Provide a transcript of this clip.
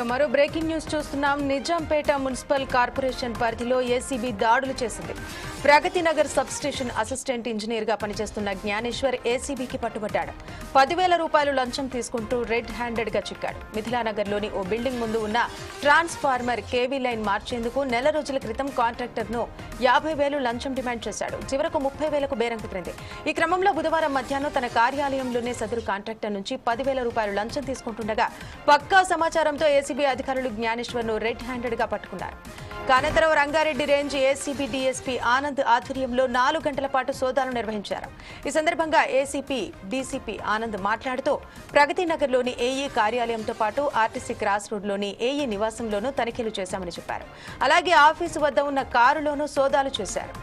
మరో breaking news చూస్తున్నాం. Nizampet municipal corporation పరిధిలో ఏసీబీ దాడులు చేసింది. Pragathi Nagar sub station assistant ఇంజనీర్గా పనిచేస్తున్న జ్ఞానేశ్వర్ ఏసీబీకి పట్టుబట్టాడు పదివేల రూపాయలు లంచం తీసుకుంటూ రెడ్ హ్యాండెడ్గా చిక్కాడు. మిథిలానగర్లోని ఓ బిల్డింగ్ ముందు ఉన్న ట్రాన్స్ఫార్మర్ కేవీ లైన్ మార్చేందుకు నెల రోజుల క్రితం కాంట్రాక్టర్ను యాభై వేలు లంచం డిమాండ్ చేశాడు. చివరకు ముప్పై వేలకు బేరం కుదిరింది. ఈ క్రమంలో బుధవారం మధ్యాహ్నం తన కార్యాలయంలోనే సదరు కాంట్రాక్టర్ నుంచి పదివేల రూపాయలు లంచం తీసుకుంటుండగా పక్కా సమాచారంతో ఏసీబీ అధికారులు జ్ఞానేశ్వర్ను రెడ్ హ్యాండెడ్గా పట్టుకున్నారు. కానంతరం Rangareddy range ACB DSP Anand ఆధ్వర్యంలో నాలుగు గంటల పాటు సోదాలు నిర్వహించారు. ఈ సందర్భంగా ఏసీపీ డీసీపీ ఆనంద్ మాట్లాడుతూ ప్రగతి నగర్లోని ఏఈ కార్యాలయంతో పాటు ఆర్టీసీ క్రాస్ రోడ్లోని ఏఈ నివాసంలోనూ తనిఖీలు చేశామని చెప్పారు. అలాగే ఆఫీసు వద్ద ఉన్న కారులోనూ సోదాలు చేశారు.